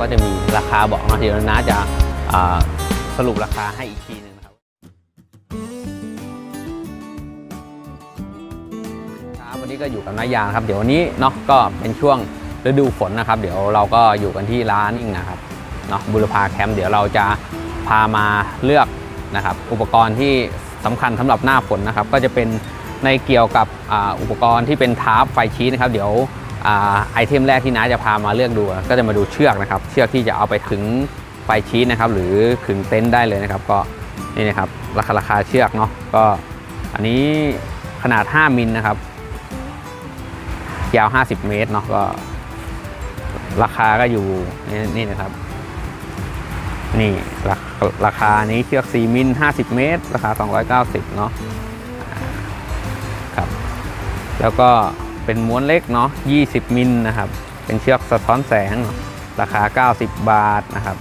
ก็จะมีราคาบอกนะเดี๋ยวน้าจะสรุปราคาให้อีกทีหนึงนะครับครับวันนี้ก็อยู่กับนายางครับ เดี๋ยววันนี้เนาะก็เป็นช่วงฤดูฝนนะครับ เดี๋ยวเราก็อยู่กันที่ร้านอิงนะครับเนาะบุรพาแคมป์เดี๋ยวเราจะพามาเลือกนะครับ อุปกรณ์ที่สำคัญสำหรับหน้าฝนนะครับ ก็จะเป็นในเกี่ยวกับอุปกรณ์ที่เป็นทาร์ปไฟชีสนะครับ เดี๋ยว ไอเทมแรกที่น้าจะพามาเลือกดู ก็จะมาดูเชือกนะครับ เชือกที่จะเอาไปถึงไฟชีสนะครับ หรือขึงเต็นท์ได้เลยนะครับ ก็นี่นะครับราคาราคาเชือกเนาะก็อันนี้ขนาด 5 มิลนะครับ ยาว 50 เมตรเนาะก็ ราคาก็อยู่นี่นี่นะครับนี่ราราคานี้เชือก 4 มิล 50 เมตร ราคา 290 เนาะอ่าครับ แล้วก็ เป็นม้วนเล็กเนาะ 20 มิลนะครับ เป็นเชือกสะท้อนแสงเนาะราคา 90 บาทนะครับ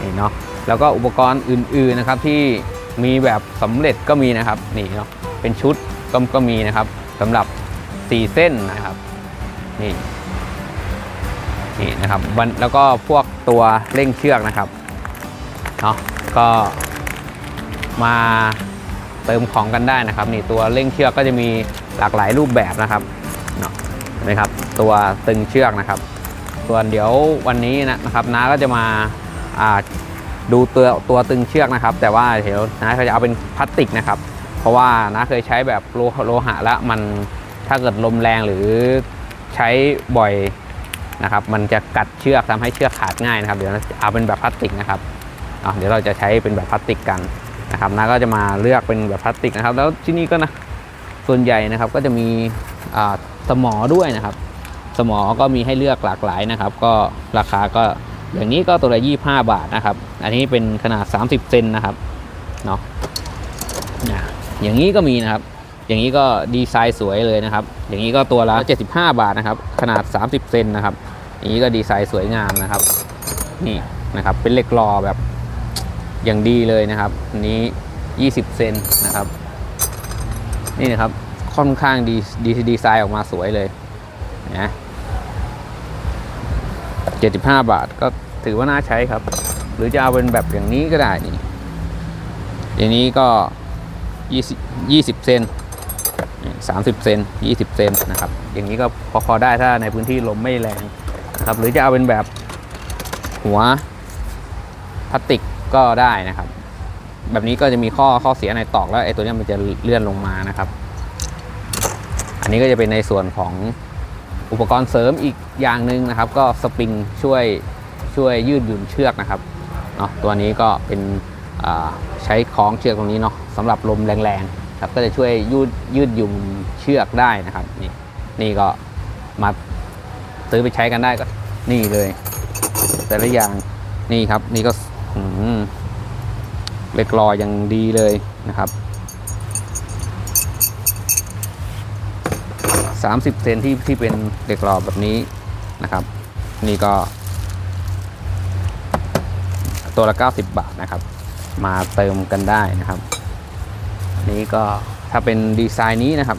นี่เนาะ แล้วก็อุปกรณ์อื่นๆนะครับที่มีแบบสำเร็จก็มีนะครับ นี่เนาะ เป็นชุดก็ก็มีนะครับสำหรับ 4 เส้นนะครับ นี่ นี่นะครับแล้วก็พวกตัวเร่งเชือกนะครับ เนาะ ก็มาเติมของกันได้นะครับ นี่ตัวเร่งเชือกก็จะมีหลากหลายรูปแบบนะครับ นะครับ ตัวตึงเชือกนะครับ ส่วนเดี๋ยววันนี้นะครับน้าก็จะมาดูตัวตัวตึงเชือกนะครับ แต่ว่าเดี๋ยวน้าเขาจะเอาเป็นพลาสติกนะครับ เพราะว่าน้าเคยใช้แบบโลโลหะแล้วมันถ้าเกิดลมแรงหรือใช้บ่อยนะครับ มันจะกัดเชือกทำให้เชือกขาดง่ายนะครับ เดี๋ยวเอาเป็นแบบพลาสติกนะครับเดี๋ยวเราจะใช้เป็นแบบพลาสติกกันนะครับนะก็จะมาเลือกเป็นแบบพลาสติกนะครับ แล้วที่นี่ก็นะส่วนใหญ่นะครับก็จะมี สมอด้วยนะครับ สมอก็มีให้เลือกหลากหลายนะครับ ก็ราคาก็อย่างนี้ก็ตัวละ25 บาทนะครับ อันนี้เป็นขนาด 30 เซนนะครับเนาะอย่างนี้ก็มีนะครับ อย่างนี้ก็ดีไซน์สวยเลยนะครับ อย่างนี้ก็ตัวละ 75 บาทนะครับ ขนาด 30 เซนนะครับอย่างนี้ก็ดีไซน์สวยงามนะครับ นี่นะครับ เป็นเหล็กรอแบบอย่างดีเลยนะครับ อันนี้ 20 เซนนะครับ นี่นะครับ ค่อนข้างดีดีดีไซน์ออกมาสวยเลยนะ75บาทก็ถือว่าน่าใช้ครับ หรือจะเอาเป็นแบบอย่างนี้ก็ได้นี่อย่างนี้ก็20 20เซนนี่30เซน20เซนนะครับ อย่างนี้ก็พอพอได้ถ้าในพื้นที่ลมไม่แรงนะครับ หรือจะเอาเป็นแบบหัวพลาสติกก็ได้นะครับ แบบนี้ก็จะมีข้อข้อเสียในตอกแล้วไอ้ตัวนี้มันจะเลื่อนลงมานะครับ นนี้ก็จะเป็นในส่วนของอุปกรณ์เสริมอีกอย่างหนึ่งนะครับ ก็สปริงช่วยช่วยยืดหยุ่นเชือกนะครับเนาะตัวนี้ก็เป็นใช้คล้องเชือกตรงนี้เนาะสำหรับลมแรงๆครับก็จะช่วยยืดยืดหยุ่นเชือกได้นะครับนี่นี่ก็มาซื้อไปใช้กันได้ก็นี่เลย แต่ละอย่างนี่ครับนี่ก็เหล็กรอยังดีเลยนะครับ 30 เซนที่ที่เป็นเหล็กรอแบบนี้นะครับ นี่ก็ ตัวละ 90 บาทนะครับ มาเติมกันได้นะครับ นี้ก็ถ้าเป็นดีไซน์นี้นะครับ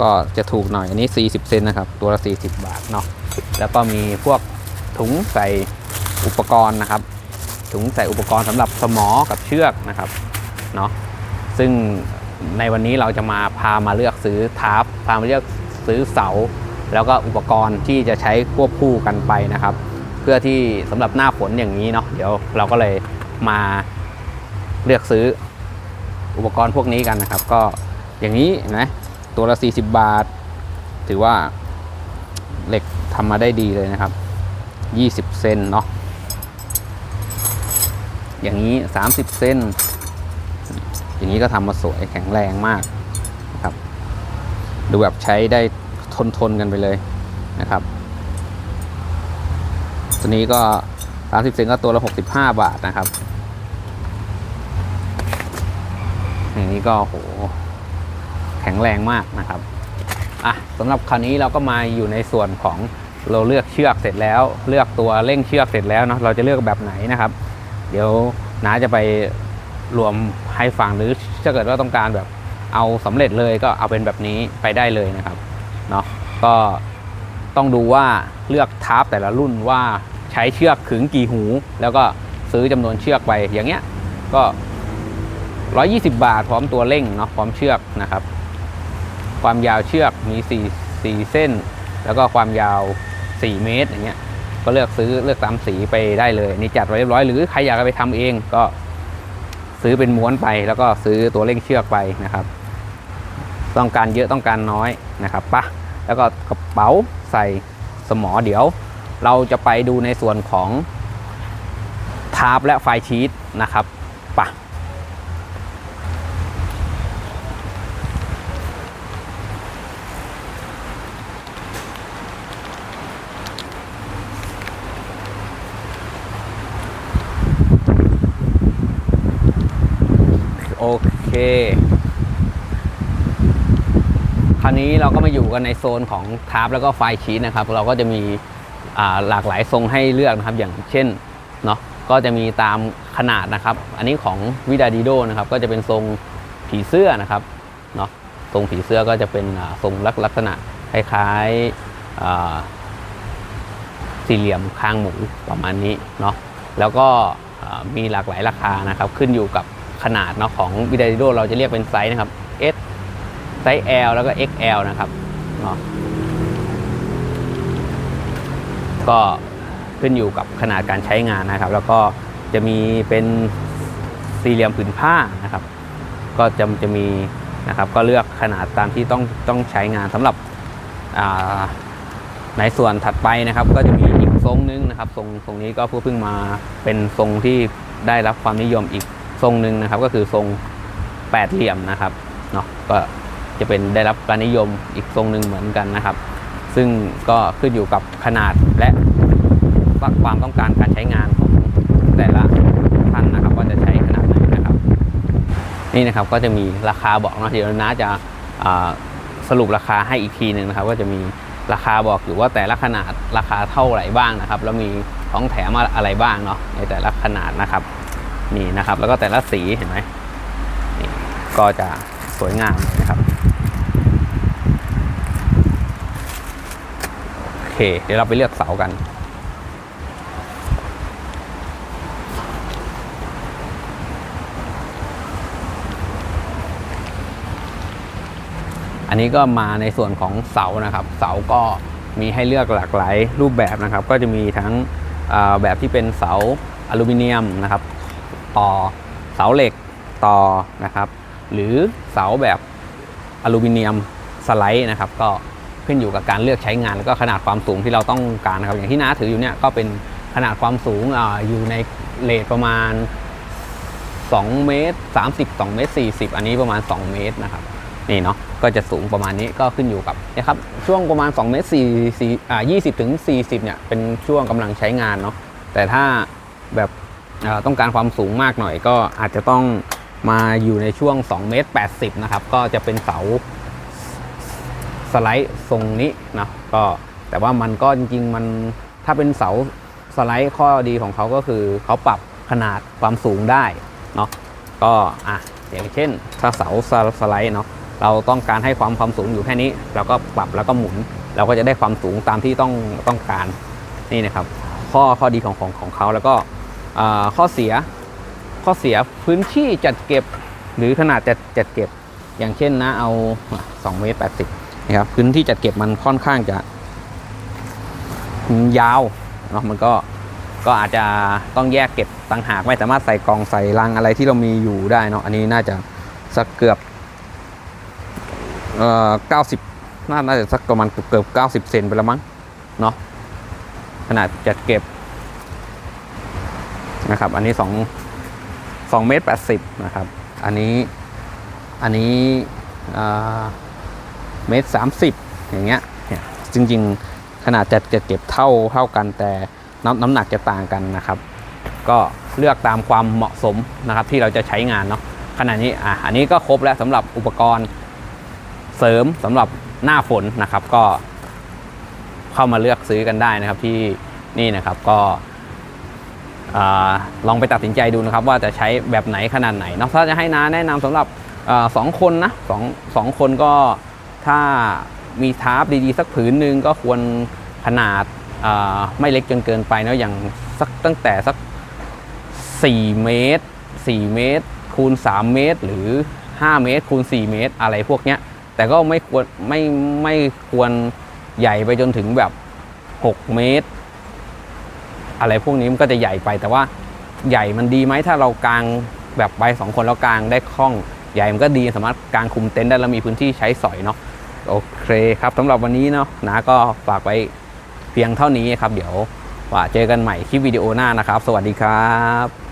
ก็จะถูกหน่อยอันนี้ 40 เซนนะครับ ตัวละ 40 บาทเนาะแล้วก็มีพวกถุงใส่อุปกรณ์นะครับ ถุงใส่อุปกรณ์สำหรับสมอกับเชือกนะครับเนาะซึ่งในวันนี้เราจะมาพามาเลือกซื้อทาร์ปพามาเลือก ซื้อเสา แล้วก็อุปกรณ์ที่จะใช้ควบคู่กันไปนะครับ เพื่อที่สำหรับหน้าฝนอย่างนี้เนาะเดี๋ยวเราก็เลยมาเลือกซื้ออุปกรณ์พวกนี้กันนะครับ ก็อย่างนี้นไหมตัวละ 40 บาท ถือว่าเหล็กทำมาได้ดีเลยนะครับ 20 เซนเนาะอย่างนี้ 30เส้นอย่างนี้ก็ทำมาสวยแข็งแรงมาก ดูแบบใช้ได้ทนทนกันไปเลยนะครับ ตัวนี้ก็ 30 เซนก็ตัวละ 65 บาทนะครับอย่างนี้ก็โหแข็งแรงมากนะครับอะสำหรับคราวนี้เราก็มาอยู่ในส่วนของเราเลือกเชือกเสร็จแล้ว เลือกตัวเร่งเชือกเสร็จแล้วเนาะเราจะเลือกแบบไหนนะครับ เดี๋ยวน้าจะไปรวมให้ฟังหรือถ้าเกิดว่าต้องการแบบ เอาสำเร็จเลยก็เอาเป็นแบบนี้ไปได้เลยนะครับเนาะก็ต้องดูว่าเลือกทาร์ปแต่ละรุ่นว่าใช้เชือกขึงกี่หู แล้วก็ซื้อจำนวนเชือกไปอย่างเงี้ยก็ 120 บาทพร้อมตัวเร่งเนาะพร้อมเชือกนะครับ ความยาวเชือกมี 4 4 เส้น แล้วก็ความยาว 4 เมตรอย่างเงี้ยก็เลือกซื้อเลือกตามสีไปได้เลยนี่จัดไว้เรียบร้อยหรือใครอยากไปทำเองก็ซื้อเป็นม้วนไปแล้วก็ซื้อตัวเร่งเชือกไปนะครับ ต้องการเยอะต้องการน้อยนะครับปะแล้วก็กระเป๋าใส่สมอเดี๋ยว เราจะไปดูในส่วนของทาร์ปและไฟชีตนะครับปะโอเค คราวนี้เราก็มาอยู่กันในโซนของทาร์ปแล้วก็ไฟชีตนะครับ เราก็จะมีหลากหลายทรงให้เลือกนะครับ อย่างเช่นเนาะก็จะมีตามขนาดนะครับ อันนี้ของวิดาดิโดนะครับ ก็จะเป็นทรงผีเสื้อนะครับเนาะทรงผีเสื้อก็จะเป็นทรงลักลักษณะคล้ายๆสี่เหลี่ยมคางหมูประมาณนี้เนาะแล้วก็มีหลากหลายราคานะครับ ขึ้นอยู่กับขนาดเนาะของวิดาดิโดเราจะเรียกเป็นไซส์นะครับ ไซส์ L แล้วก็ XL นะครับเนาะก็ขึ้นอยู่กับขนาดการใช้งานนะครับ แล้วก็จะมีเป็นสี่เหลี่ยมผืนผ้านะครับ ก็จะจะมีนะครับ ก็เลือกขนาดตามที่ต้องต้องใช้งานสำหรับในส่วนถัดไปนะครับ ก็จะมีอีกทรงนึงนะครับทรงทรงนี้ก็เพิ่งมาเป็นทรงที่ได้รับความนิยมอีกทรงหนึ่งนะครับ ก็คือทรงแปดเหลี่ยมนะครับเนาะก็ จะเป็นได้รับการนิยมอีกทรงหนึ่งเหมือนกันนะครับ ซึ่งก็ขึ้นอยู่กับขนาดและความต้องการการใช้งานของแต่ละท่านนะครับว่าจะใช้ขนาดไหนนะครับ นี่นะครับก็จะมีราคาบอกเนาะเดี๋ยวน้าจะสรุปราคาให้อีกทีหนึ่งนะครับ ก็จะมีราคาบอกอยู่ว่าแต่ละขนาดราคาเท่าไหร่บ้างนะครับ แล้วมีของแถมอะไรบ้างเนาะในแต่ละขนาดนะครับนี่นะครับ แล้วก็แต่ละสีเห็นไหมนี่ก็จะสวยงามนะครับ โอ เค เดี๋ยวเราไปเลือกเสากัน อันนี้ก็มาในส่วนของเสานะครับ เสาก็มีให้เลือกหลากหลายรูปแบบนะครับ ก็จะมีทั้งแบบที่เป็นเสาอลูมิเนียมนะครับ ต่อเสาเหล็กต่อนะครับ หรือเสาแบบอลูมิเนียมสไลด์นะครับ ก็ ขึ้นอยู่กับการเลือกใช้งาน แล้วก็ขนาดความสูงที่เราต้องการนะครับอย่างที่น้าถืออยู่เนี่ยก็เป็นขนาดความสูงออยู่ในเลทประมาณ2เมตร30 2เมตร40 อันนี้ประมาณ 2 เมตรนะครับนี่เนาะก็จะสูงประมาณนี้ก็ขึ้นอยู่กับนะครับช่วงประมาณ2เมตร4 4อ่า20ถึง40เนี่ยเป็นช่วงกำลังใช้งานเนาะแต่ถ้าแบบต้องการความสูงมากหน่อยก็อาจจะต้องมาอยู่ในช่วง2เมตร80นะครับก็จะเป็นเสา สไลด์ทรงนี้นะก็แต่ว่ามันก็จริงๆมันถ้าเป็นเสาสไลด์ข้อดีของเขาก็คือเขาปรับขนาดความสูงได้เนาะก็อะอย่างเช่น ถ้าเสาสไลด์เนาะเราต้องการให้ความความสูงอยู่แค่นี้ เราก็ปรับแล้วก็หมุน เราก็จะได้ความสูงตามที่ต้องต้องการนี่นะครับ ข้อข้อดีของของของเขาแล้วก็อ่าข้อเสียข้อเสียพื้นที่จัดเก็บหรือขนาดจัดจัดเก็บ อย่างเช่นนะเอา2เมตร80 นะครับพื้นที่จัดเก็บมันค่อนข้างจะยาวเนาะมันก็ก็อาจจะต้องแยกเก็บต่างหากไม่สามารถใส่กล่องใส่ลังอะไรที่เรามีอยู่ได้เนาะอันนี้น่าจะสักเกือบเอ่อเก้าสิบน่าจะสักประมาณเกือบเกือบเก้าสิบเซนไปแล้วมั้งเนาะขนาดจัดเก็บนะครับ อันนี้สองสองเมตรแปดสิบนะครับ อันนี้อันนี้อ่า เมตรสามสิบอย่างเงี้ยเนี่ยจริงๆขนาดจัดจัดเก็บเท่าเท่ากันแต่น้ำน้ำหนักจะต่างกันนะครับ ก็เลือกตามความเหมาะสมนะครับที่เราจะใช้งานเนาะขณะนี้อะอันนี้ก็ครบแล้วสำหรับอุปกรณ์เสริมสำหรับหน้าฝนนะครับ ก็เข้ามาเลือกซื้อกันได้นะครับที่นี่นะครับก็อาลองไปตัดสินใจดูนะครับ ว่าจะใช้แบบไหนขนาดไหนเนาะถ้าจะให้น้าแนะนำสำหรับอาสองคนนะสองสองคนก็ ถ้ามีทาร์ปดีๆ สักผืนหนึ่งก็ควรขนาดไม่เล็กจนเกินไปเนาะอย่างสักตั้งแต่สัก 4 เมตร 4 เมตร คูณ 3 เมตร หรือ 5 เมตร คูณ 4 เมตร อะไรพวกเนี้ย แต่ก็ไม่ควรไม่ไม่ควรใหญ่ไปจนถึงแบบ 6 เมตร อะไรพวกนี้มันก็จะใหญ่ไปแต่ว่าใหญ่มันดีไหมถ้าเรากางแบบไปสองคนแล้วกางได้คล่องใหญ่มันก็ดีสามารถกางคุมเต็นท์ได้แล้วมีพื้นที่ใช้สอยเนาะ โอเคครับสำหรับวันนี้เนาะนะก็ฝากไว้เพียงเท่านี้ครับ เดี๋ยวว่าเจอกันใหม่คลิปวิดีโอหน้านะครับ สวัสดีครับ